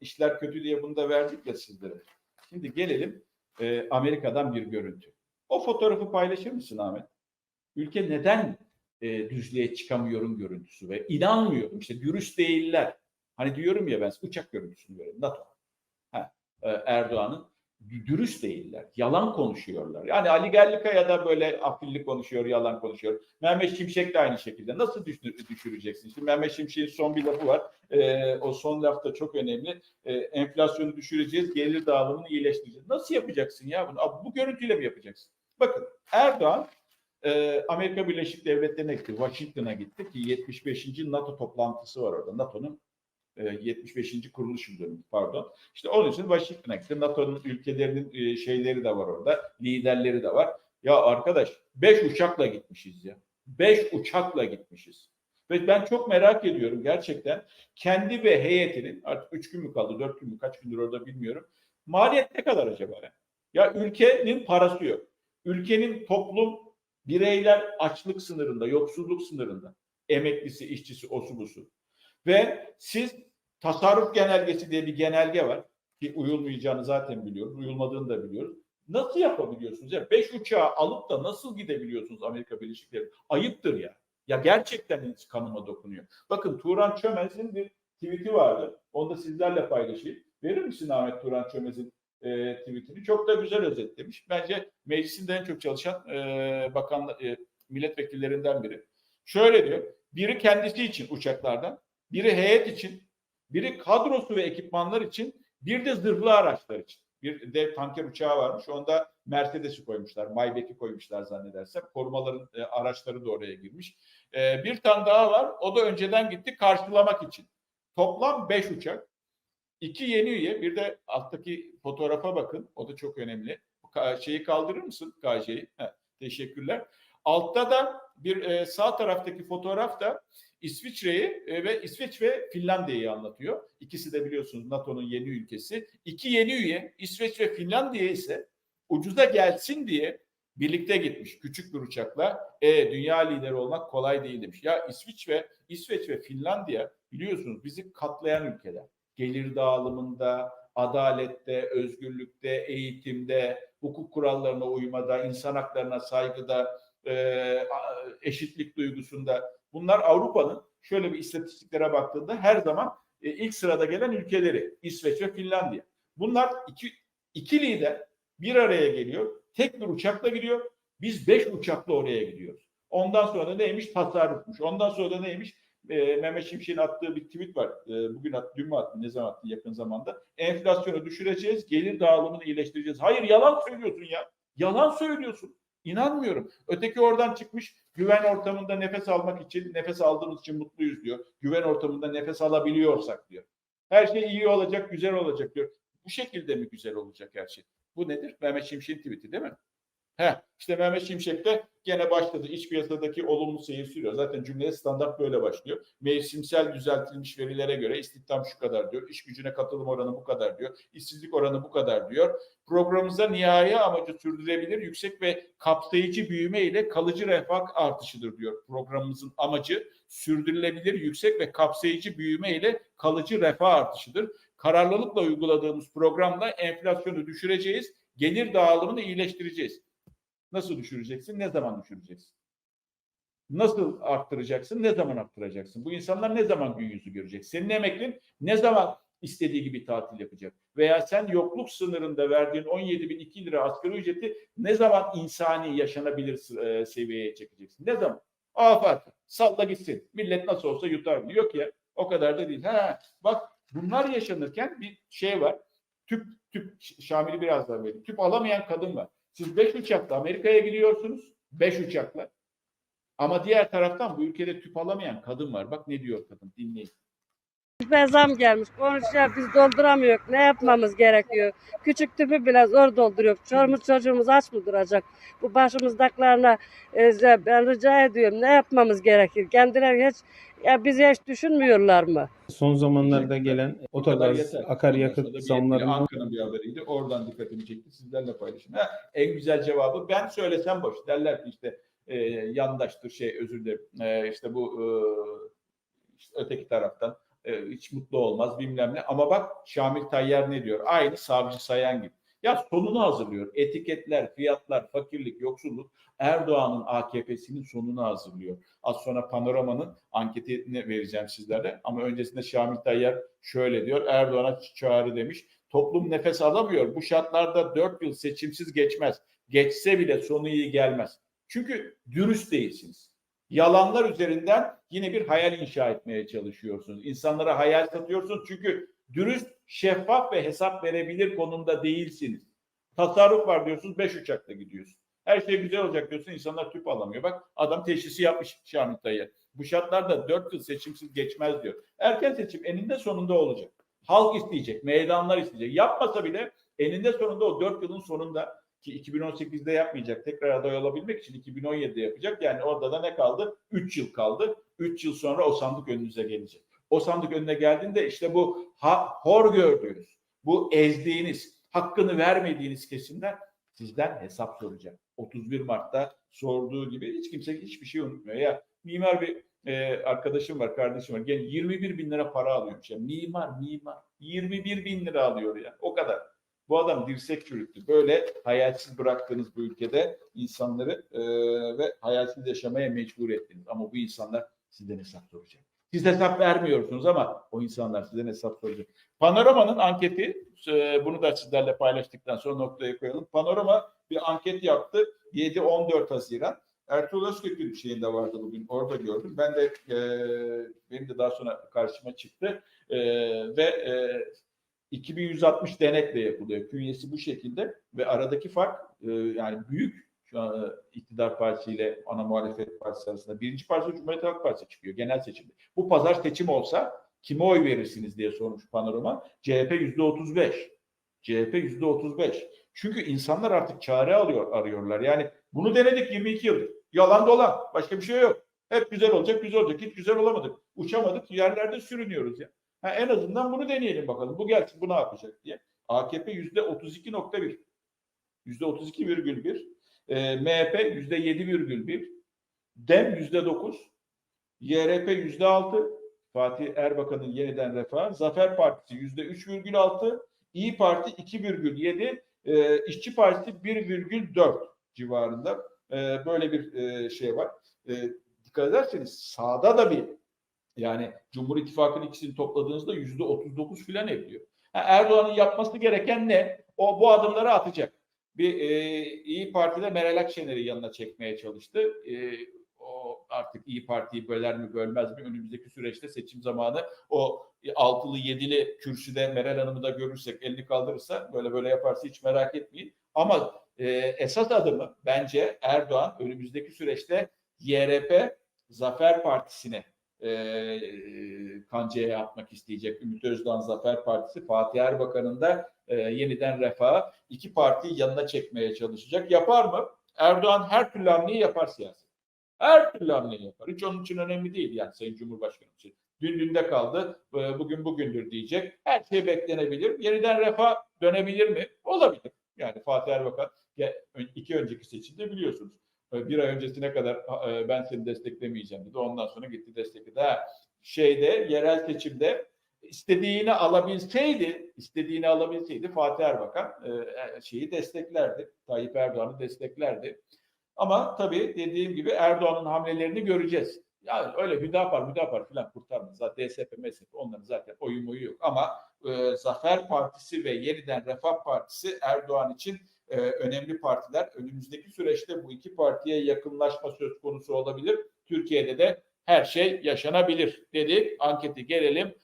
işler kötü diye bunu da verdik ya sizlere. Şimdi gelelim e, Amerika'dan bir görüntü. O fotoğrafı paylaşır mısın Ahmet? Ülke neden e, düzlüğe çıkamıyorum görüntüsü ve inanmıyorum. İşte dürüst değiller. Hani diyorum ya ben uçak görüntüsünü veriyorum. NATO. Ha, e, Erdoğan'ın dürüst değiller. Yalan konuşuyorlar. Yani Ali Gerlikaya da böyle afilli konuşuyor, yalan konuşuyor. Mehmet Şimşek de aynı şekilde. Nasıl düşür- düşüreceksin? Şimdi Mehmet Şimşek'in son bir lafı var. E, o son laf da çok önemli. E, enflasyonu düşüreceğiz, gelir dağılımını iyileştireceğiz. Nasıl yapacaksın ya bunu? Bu görüntüyle mi yapacaksın? Bakın Erdoğan e, Amerika Birleşik Devletleri'ne gitti. Washington'a gitti ki 75. NATO toplantısı var orada. NATO'nun 75. kuruluş yıl pardon. İşte onun için Washington'a gitti. NATO'nun ülkelerinin e, şeyleri de var orada. Liderleri de var. Ya arkadaş 5 uçakla gitmişiz ya. 5 uçakla gitmişiz. Ve ben çok merak ediyorum gerçekten kendi ve heyetinin artık 3 gün mü kaldı 4 gün mü kaç gündür orada bilmiyorum. Maliyet ne kadar acaba? Ya ülkenin parası yok. Ülkenin toplum bireyler açlık sınırında, yoksulluk sınırında. Emeklisi, işçisi, osu busu. Ve siz tasarruf genelgesi diye bir genelge var ki uyulmayacağını zaten biliyoruz, uyulmadığını da biliyoruz. Nasıl yapabiliyorsunuz ya? Beş uçağı alıp da nasıl gidebiliyorsunuz Amerika Birleşik Devletleri? Ayıptır ya. Ya gerçekten hiç kanıma dokunuyor. Bakın Turan Çömez'in bir tweet'i vardı. Onu da sizlerle paylaşayım. Verir misin Ahmet Turan Çömez'in e, tweetini? Çok da güzel özetlemiş. Bence meclisinde en çok çalışan e, bakan e, milletvekillerinden biri. Şöyle diyor. Biri kendisi için uçaklardan, biri heyet için, biri kadrosu ve ekipmanlar için, bir de zırhlı araçlar için. Bir dev tanker uçağı varmış. Onda Mercedes'i koymuşlar. Maybach'i koymuşlar zannedersem. Korumaların e, araçları da oraya girmiş. E, bir tane daha var. O da önceden gitti karşılamak için. Toplam 5 uçak. İki yeni üye. Bir de alttaki fotoğrafa bakın. O da çok önemli. Ka- Şeyi kaldırır mısın KJ'yi? Teşekkürler. Altta da bir e, sağ taraftaki fotoğraf da İsviçre'yi e, ve İsveç ve Finlandiya'yı anlatıyor. İkisi de biliyorsunuz NATO'nun yeni ülkesi. İki yeni üye İsveç ve Finlandiya ise ucuza gelsin diye birlikte gitmiş küçük bir uçakla. E, dünya lideri olmak kolay değil demiş. Ya İsviç ve İsveç ve Finlandiya biliyorsunuz bizi katlayan ülkeler. Gelir dağılımında, adalette, özgürlükte, eğitimde, hukuk kurallarına uymada, insan haklarına saygıda, e, eşitlik duygusunda. Bunlar Avrupa'nın şöyle bir istatistiklere baktığında her zaman e, ilk sırada gelen ülkeleri İsveç ve Finlandiya. Bunlar iki, iki lider bir araya geliyor. Tek bir uçakla gidiyor. Biz beş uçakla oraya gidiyoruz. Ondan sonra da neymiş? Tasarrufmuş. Ondan sonra da neymiş? E, Mehmet Şimşek'in attığı bir tweet var. E, bugün attı, dün mü attı, ne zaman attı yakın zamanda. Enflasyonu düşüreceğiz, gelir dağılımını iyileştireceğiz. Hayır yalan söylüyorsun ya. Yalan söylüyorsun. İnanmıyorum. Öteki oradan çıkmış güven ortamında nefes almak için, nefes aldığımız için mutluyuz diyor. Güven ortamında nefes alabiliyorsak diyor. Her şey iyi olacak, güzel olacak diyor. Bu şekilde mi güzel olacak her şey? Bu nedir? Mehmet Şimşek'in tweet'i değil mi? Heh, işte Mehmet Şimşek de gene başladı. İç piyasadaki olumlu seyir sürüyor. Zaten cümleye standart böyle başlıyor. Mevsimsel düzeltilmiş verilere göre istihdam şu kadar diyor. İş gücüne katılım oranı bu kadar diyor. İşsizlik oranı bu kadar diyor. Programımıza nihai amacı sürdürebilir, yüksek ve kapsayıcı büyüme ile kalıcı refah artışıdır diyor. Programımızın amacı sürdürülebilir, yüksek ve kapsayıcı büyüme ile kalıcı refah artışıdır. Kararlılıkla uyguladığımız programla enflasyonu düşüreceğiz, gelir dağılımını iyileştireceğiz. Nasıl düşüreceksin? Ne zaman düşüreceksin? Nasıl arttıracaksın? Ne zaman arttıracaksın? Bu insanlar ne zaman gün yüzü görecek? Senin emeklin ne zaman istediği gibi tatil yapacak? Veya sen yokluk sınırında verdiğin 17 bin 2 lira asgari ücreti ne zaman insani yaşanabilir e, seviyeye çekeceksin? Ne zaman? Afat. Salla gitsin. Millet nasıl olsa yutar. Diyor ki ya o kadar da değil. Ha, bak bunlar yaşanırken bir şey var. Tüp, tüp Şamil'i biraz daha vereyim. Tüp alamayan kadın var. Siz 5 uçakla Amerika'ya gidiyorsunuz. 5 uçakla. Ama diğer taraftan bu ülkede tüp alamayan kadın var. Bak ne diyor kadın dinleyin. Tüpe zam gelmiş. Konuşuyor biz dolduramıyoruz. Ne yapmamız gerekiyor? Küçük tüpü bile zor dolduruyor. Çoluğumuz çocuğumuz aç mı duracak? Bu başımızdakilerine e, ben rica ediyorum. Ne yapmamız gerekir? Kendileri hiç ya bizi hiç düşünmüyorlar mı? Son zamanlarda gelen otogaz, akaryakıt zamlarından Ankara'nın bir haberiydi. Oradan dikkatimi çekti. Sizlerle paylaşayım. Ha, en güzel cevabı ben söylesem boş. Derler ki işte e, yandaştır şey özür dilerim. E, işte bu e, işte öteki taraftan e, hiç mutlu olmaz bilmem ne. Ama bak Şamil Tayyar ne diyor? Aynı savcı sayan gibi. Ya sonunu hazırlıyor. Etiketler, fiyatlar, fakirlik, yoksulluk Erdoğan'ın AKP'sinin sonunu hazırlıyor. Az sonra Panorama'nın anketini vereceğim sizlere. Ama öncesinde Şamil Tayyar şöyle diyor. Erdoğan'a çağrı demiş. Toplum nefes alamıyor. Bu şartlarda 4 yıl seçimsiz geçmez. Geçse bile sonu iyi gelmez. Çünkü dürüst değilsiniz. Yalanlar üzerinden yine bir hayal inşa etmeye çalışıyorsunuz. İnsanlara hayal satıyorsunuz çünkü dürüst, şeffaf ve hesap verebilir konumda değilsiniz. Tasarruf var diyorsunuz, 5 uçakla gidiyorsun. Her şey güzel olacak diyorsun, insanlar tüp alamıyor. Bak adam teşhisi yapmış Şamil Tayyar. Bu şartlarda 4 yıl seçimsiz geçmez diyor. Erken seçim eninde sonunda olacak. Halk isteyecek, meydanlar isteyecek. Yapmasa bile eninde sonunda o 4 yılın sonunda ki 2018'de yapmayacak. Tekrar aday olabilmek için 2017'de yapacak. Yani orada da ne kaldı? 3 yıl kaldı. 3 yıl sonra o sandık önünüze gelecek. O sandık önüne geldiğinde işte bu ha, hor gördüğünüz, bu ezdiğiniz, hakkını vermediğiniz kesimler sizden hesap soracak. 31 Mart'ta sorduğu gibi hiç kimse hiçbir şey unutmuyor. Ya mimar bir e, arkadaşım var, kardeşim var. Gene 21 bin lira para alıyormuş. Ya. Mimar, mimar. 21 bin lira alıyor ya. O kadar. Bu adam dirsek çürüttü. Böyle hayalsiz bıraktığınız bu ülkede insanları e, ve hayalsiz yaşamaya mecbur ettiniz. Ama bu insanlar sizden hesap soracak. Siz hesap vermiyorsunuz ama o insanlar sizden hesap soracak. Panorama'nın anketi, e, bunu da sizlerle paylaştıktan sonra noktaya koyalım. Panorama bir anket yaptı 7-14 Haziran. Ertuğrul Özkök'ün şeyinde vardı bugün orada gördüm. Ben de e, benim de daha sonra karşıma çıktı e, ve e, 2160 denekle yapılıyor. Künyesi bu şekilde ve aradaki fark e, yani büyük şu an e, iktidar partisi ile ana muhalefet partisi arasında. Birinci parti Cumhuriyet Halk Partisi çıkıyor genel seçimde. Bu pazar seçim olsa kime oy verirsiniz diye sormuş panorama. CHP yüzde 35. CHP yüzde 35. Çünkü insanlar artık çare alıyor arıyorlar. Yani bunu denedik 22 yıldır. Yalan dolan. Başka bir şey yok. Hep güzel olacak, güzel olacak. Hiç güzel olamadık. Uçamadık. Yerlerde sürünüyoruz ya. Ha, en azından bunu deneyelim bakalım. Bu gelsin bu ne yapacak diye. AKP yüzde 32.1. Yüzde 32,1. E, MHP yüzde 7,1. DEM yüzde 9. YRP yüzde 6. Fatih Erbakan'ın yeniden refah. Zafer Partisi yüzde 3,6. İyi Parti 2,7. E, İşçi Partisi 1,4 civarında. E, böyle bir e, şey var. E, dikkat ederseniz sağda da bir yani Cumhur İttifakı'nın ikisini topladığınızda yüzde 39 filan ediyor. Ha, Erdoğan'ın yapması gereken ne? O bu adımları atacak. Bir e, İyi Parti'de Meral Akşener'i yanına çekmeye çalıştı. E, o artık İyi Parti'yi böler mi bölmez mi önümüzdeki süreçte seçim zamanı o altılı yedili kürsüde Meral Hanım'ı da görürsek elini kaldırırsa böyle böyle yaparsa hiç merak etmeyin. Ama e, esas adımı bence Erdoğan önümüzdeki süreçte YRP Zafer Partisi'ne e, kancaya atmak isteyecek. Ümit Özdağ Zafer Partisi, Fatih Erbakan'ın da e, yeniden refah iki partiyi yanına çekmeye çalışacak. Yapar mı? Erdoğan her türlü hamleyi yapar siyaset. Her türlü hamleyi yapar. Hiç onun için önemli değil yani Sayın Cumhurbaşkanı için. Dün dünde kaldı, bugün bugündür diyecek. Her şey beklenebilir. Yeniden refah dönebilir mi? Olabilir. Yani Fatih Erbakan iki önceki seçimde biliyorsunuz bir ay öncesine kadar ben seni desteklemeyeceğim dedi. Ondan sonra gitti destekledi. Ha, şeyde yerel seçimde istediğini alabilseydi, istediğini alabilseydi Fatih Erbakan şeyi desteklerdi. Tayyip Erdoğan'ı desteklerdi. Ama tabii dediğim gibi Erdoğan'ın hamlelerini göreceğiz. Yani öyle Hüdapar, Hüdapar falan kurtarmaz. Zaten DSP, MSP onların zaten oyu moyu yok. Ama e, Zafer Partisi ve Yeniden Refah Partisi Erdoğan için e, önemli partiler. Önümüzdeki süreçte bu iki partiye yakınlaşma söz konusu olabilir. Türkiye'de de her şey yaşanabilir dedik. Anketi gelelim